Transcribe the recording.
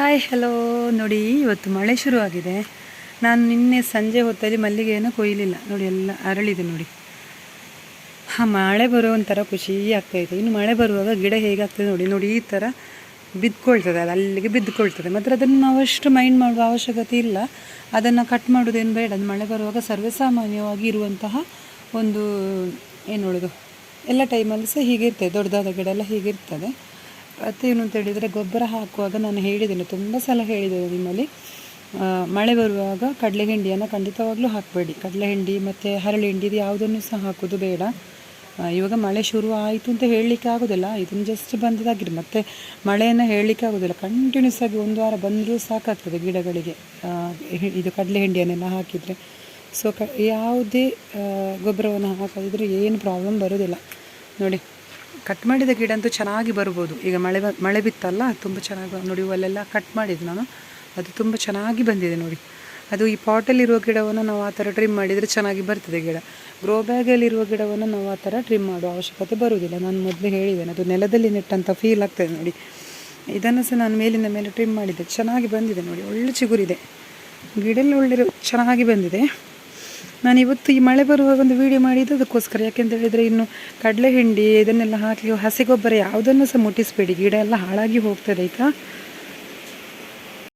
Hi hello ನೋಡಿ, ಇವತ್ತು ಮಳೆ ಶುರುವಾಗಿದೆ. ನಾನು ನಿನ್ನೆ ಸಂಜೆ ಹೊತ್ತಲ್ಲಿ ಮಲ್ಲಿಗೆಯನ್ನು ಕೊಯ್ಲಿಲ್ಲ. ನೋಡಿ, ಎಲ್ಲ ಅರಳಿದೆ ನೋಡಿ. ಹಾಂ, ಮಳೆ ಬರೋ ಒಂಥರ ಖುಷಿ ಆಗ್ತಾಯಿದೆ ಇನ್ನು ಮಳೆ ಬರುವಾಗ ಗಿಡ ಹೇಗಾಗ್ತದೆ ನೋಡಿ. ನೋಡಿ, ಈ ಥರ ಬಿದ್ಕೊಳ್ತದೆ. ಅದು ಅಲ್ಲಿಗೆ ಬಿದ್ದುಕೊಳ್ತದೆ ಮತ್ತು ಅದನ್ನು ನಾವು ಅಷ್ಟು ಮೈಂಡ್ ಮಾಡುವ ಅವಶ್ಯಕತೆ ಇಲ್ಲ. ಅದನ್ನು ಕಟ್ ಮಾಡೋದೇನು ಬೇಡ. ಅದು ಮಳೆ ಬರುವಾಗ ಸರ್ವೇಸಾಮಾನ್ಯವಾಗಿ ಇರುವಂತಹ ಒಂದು, ಏನು ಹೇಳೋದು ಎಲ್ಲ ಟೈಮಲ್ಲಿ ಸಹ ಹೀಗೆ ಇರ್ತದೆ ದೊಡ್ಡದಾದ ಗಿಡ ಎಲ್ಲ ಹೀಗಿರ್ತದೆ. ಏನು ಅಂತ ಹೇಳಿದರೆ ಗೊಬ್ಬರ ಹಾಕುವಾಗ ನಾನು ಹೇಳಿದ್ದೇನೆ, ತುಂಬ ಸಲ ಹೇಳಿದ್ದೇನೆ ನಿಮ್ಮಲ್ಲಿ. ಮಳೆ ಬರುವಾಗ ಕಡಲೆ ಹಿಂಡಿಯನ್ನು ಖಂಡಿತವಾಗ್ಲೂ ಹಾಕಬೇಡಿ. ಕಡಲೆ ಹಿಂಡಿ ಮತ್ತು ಹರಳೆ ಹಿಂಡಿ ಇದು ಯಾವುದನ್ನು ಸಹ ಹಾಕೋದು ಬೇಡ. ಇವಾಗ ಮಳೆ ಶುರು ಆಯಿತು ಅಂತ ಹೇಳಲಿಕ್ಕೆ ಆಗೋದಿಲ್ಲ, ಇದನ್ನು ಜಸ್ಟ್ ಬಂದದಾಗಿರಿ ಮತ್ತು ಮಳೆಯನ್ನು ಹೇಳಲಿಕ್ಕೆ ಆಗೋದಿಲ್ಲ. ಕಂಟಿನ್ಯೂಸ್ ಆಗಿ ಒಂದು ವಾರ ಬಂದರೂ ಸಾಕಾಗ್ತದೆ ಗಿಡಗಳಿಗೆ. ಇದು ಕಡಲೆ ಹಿಂಡಿಯನ್ನೆಲ್ಲ ಹಾಕಿದರೆ. ಸೊ ಕ, ಯಾವುದೇ ಗೊಬ್ಬರವನ್ನು ಹಾಕದಿದ್ರೆ ಏನು ಪ್ರಾಬ್ಲಮ್ ಬರೋದಿಲ್ಲ. ನೋಡಿ. ಕಟ್ ಮಾಡಿದ ಗಿಡ ಅಂತೂ ಚೆನ್ನಾಗಿ ಬರ್ಬೋದು. ಈಗ ಮಳೆ ಮಳೆ ಬಿತ್ತಲ್ಲ, ತುಂಬ ಚೆನ್ನಾಗಿ ನೋಡಿ ಅಲ್ಲೆಲ್ಲ ಕಟ್ ಮಾಡಿದ್ದು ನಾನು. ಅದು ತುಂಬ ಚೆನ್ನಾಗಿ ಬಂದಿದೆ ನೋಡಿ. ಅದು ಈ ಪಾಟಲ್ಲಿರುವ ಗಿಡವನ್ನು ನಾವು ಆ ಥರ ಟ್ರಿಮ್ ಮಾಡಿದರೆ ಚೆನ್ನಾಗಿ ಬರ್ತದೆ ಗಿಡ. ಗ್ರೋ ಬ್ಯಾಗಲ್ಲಿರುವ ಗಿಡವನ್ನು ನಾವು ಆ ಥರ ಟ್ರಿಮ್ ಮಾಡುವ ಅವಶ್ಯಕತೆ ಬರುವುದಿಲ್ಲ. ನಾನು ಮೊದಲೇ ಹೇಳಿದ್ದೇನೆ, ಅದು ನೆಲದಲ್ಲಿ ನೆಟ್ಟಂಥ ಫೀಲ್ ಆಗ್ತದೆ ನೋಡಿ. ಇದನ್ನು ಸಹ ನಾನು ಮೇಲಿನ ಮೇಲೆ ಟ್ರಿಮ್ ಮಾಡಿದ್ದೆ. ಚೆನ್ನಾಗಿ ಬಂದಿದೆ ನೋಡಿ. ಒಳ್ಳೆ ಚಿಗುರಿದೆ. ಗಿಡ ಎಲ್ಲ ಒಳ್ಳೆ ಚೆನ್ನಾಗಿ ಬಂದಿದೆ. ನಾನು ಇವತ್ತು ಈ ಮಳೆ ಬರುವಾಗ ಒಂದು ವಿಡಿಯೋ ಮಾಡಿದ್ದು, ಅದಕ್ಕೋಸ್ಕರ. ಯಾಕೆಂತ ಹೇಳಿದರೆ ಇನ್ನು ಕಡಲೆ ಹಿಂಡಿ ಇದನ್ನೆಲ್ಲ ಹಾಕಿ ಹಸಿ ಗೊಬ್ಬರ ಯಾವುದನ್ನು ಸಹ ಮುಟ್ಟಿಸಬೇಡಿ. ಗಿಡ ಎಲ್ಲ ಹಾಳಾಗಿ ಹೋಗ್ತದೆ, ಆಯಿತಾ?